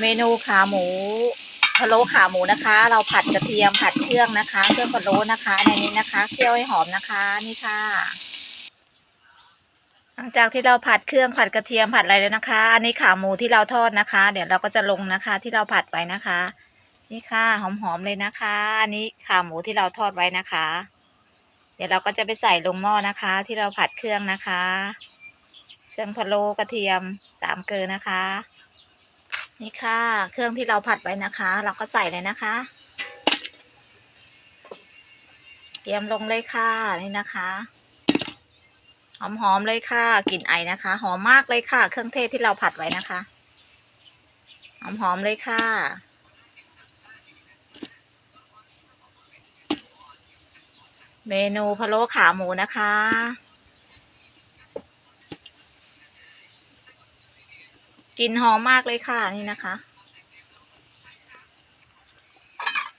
เมนูขาหมูพะโล้ขาหมูนะคะ เราผัดกระเทียมผัดเครื่องนะคะ เครื่องพะโล้นะคะ ในนี้นะคะเคี่ยวให้หอมนะคะนี่ค่ะ หลังจากที่เราผัดเครื่องผัดกระเทียมผัดอะไรแล้วนะคะ อันนี้ขาหมูที่เราทอดนะคะ เดี๋ยวเราก็จะลงนะคะ ที่เราผัดไปนะคะ นี่ค่ะหอมๆเลยนะคะ อันนี้ขาหมูที่เราทอดไว้นะคะ เดี๋ยวเราก็จะไปใส่ลงหม้อนะคะ ที่เราผัดเครื่องนะคะ เครื่องพะโล้กระเทียมสามเกลือนะคะ นี่ค่ะ เครื่องที่เราผัดไว้นะคะ เราก็ใส่เลยนะคะเตรียมลงเลยค่ะนี่นะคะหอมๆเลยค่ะกลิ่นไอนะคะ หอมมากเลยค่ะ เครื่องเทศที่เราผัดไว้นะคะหอมๆเลยค่ะ เมนูพะโล้ขาหมูนะคะ กลิ่นหอมมากเลยค่ะนี่นะคะ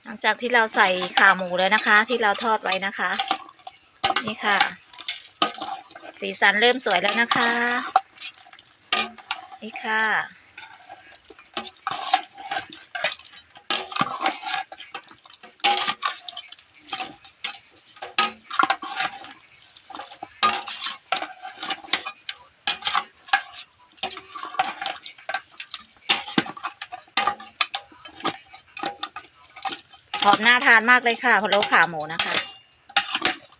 หลังจากที่เราใส่ขาหมูแล้วนะคะ ที่เราทอดไว้นะคะ นี่ค่ะ สีสันเริ่มสวยแล้วนะคะ นี่ค่ะ อมน่าทานมากเลยค่ะพะโล้ขาหมูนะคะ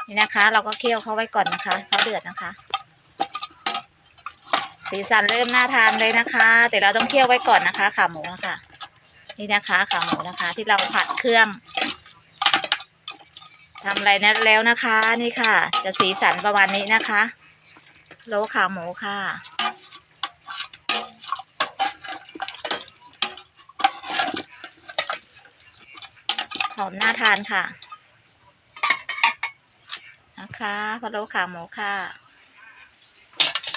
นี่นะคะ เราก็เคี่ยวเขาไว้ก่อนนะคะเขาเดือดนะคะ สีสันเริ่มน่าทานเลยนะคะ แต่เราต้องเคี่ยวไว้ก่อนนะคะ ขาหมูนะคะนี่นะคะขาหมูนะคะ ที่เราผัดเครื่องทำอะไรนะแล้วนะคะ นี่ค่ะ จะสีสันประมาณนี้นะคะ โลขาหมูค่ะ หอมน่าทานค่ะ นะคะพะโล้ขาหมูค่ะ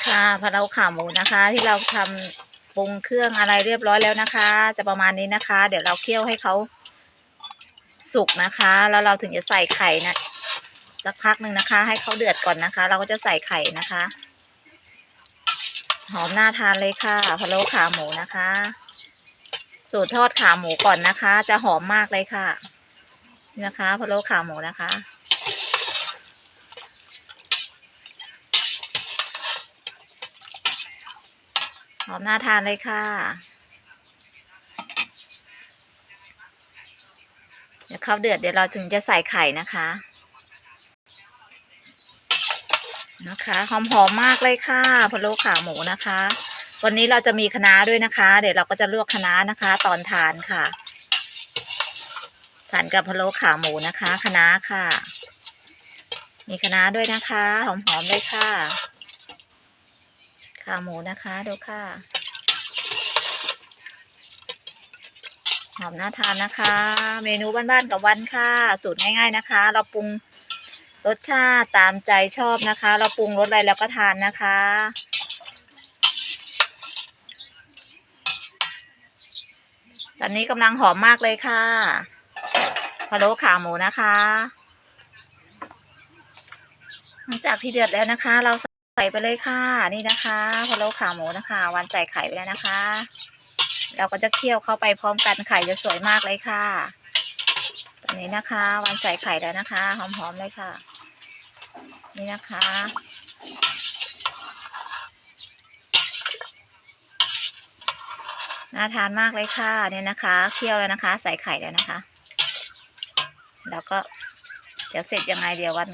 ค่ะพะโล้ขาหมูนะคะ ที่เราทำปรุงเครื่องอะไรเรียบร้อยแล้วนะคะ จะประมาณนี้นะคะ เดี๋ยวเราเคี่ยวให้เขาสุกนะคะ แล้วเราถึงจะใส่ไข่นะสักพักหนึ่งนะคะ ให้เขาเดือดก่อนนะคะ เราก็จะใส่ไข่นะคะ หอมน่าทานเลยค่ะพะโล้ขาหมูนะคะ สูตรทอดขาหมูก่อนนะคะ จะหอมมากเลยค่ะ นะคะพะโล้ขาหมูนะคะหอมน่าทานเลยค่ะ เดี๋ยวเขาเดือดเดี๋ยวเราถึงจะใส่ไข่นะคะ นะคะหอมหอมๆมากเลยค่ะพะโล้ขาหมูนะคะ วันนี้เราจะมีคะน้าด้วยนะคะ เดี๋ยวเราก็จะลวกคะน้านะคะ ตอนทานค่ะ ทานกับพะโล้ขาหมูนะคะคะน้าค่ะ มีคะน้าด้วยนะคะ หอมๆเลยค่ะ ขาหมูนะคะดูค่ะหอมน่าทานนะคะ เมนูบ้านๆกับวันค่ะ สูตรง่ายๆนะคะ เราปรุงรสชาติตามใจชอบนะคะ เราปรุงรสอะไรเราก็ทานนะคะ ตอนนี้กำลังหอมมากเลยค่ะ พะโล้ขาหมูนะคะ หลังจากที่เดือดแล้วนะคะ เราใส่ไปเลยค่ะนี่นะคะพะโล้ขาหมูนะคะ วันใส่ไข่ไปแล้วนะคะ เราก็จะเคี่ยวเข้าไปพร้อมกันไข่จะสวยมากเลยค่ะตอนนี้นะคะ วันใส่ไข่แล้วนะคะหอมๆเลยค่ะ นี่นะคะน่าทานมากเลยค่ะเนี่ยนะคะ เคี่ยวแล้วนะคะ ใส่ไข่แล้วนะคะ แล้วก็เดี๋ยวเสร็จยังไงเดี๋ยววัน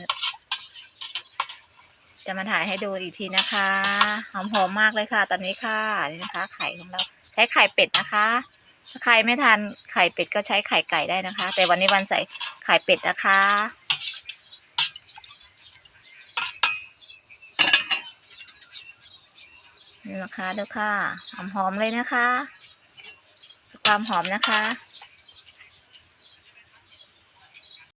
จะมาถ่ายให้ดูอีกทีนะคะหอมๆมากเลยค่ะ ตอนนี้ค่ะนี่นะคะ ไข่ของเราใช้ไข่เป็ดนะคะถ้าใครไม่ทานไข่เป็ดก็ใช้ไข่ไก่ได้นะคะ แต่วันนี้วันใส่ไข่เป็ดนะคะนี่นะคะดูค่ะหอมๆเลยนะคะ ความหอมนะคะ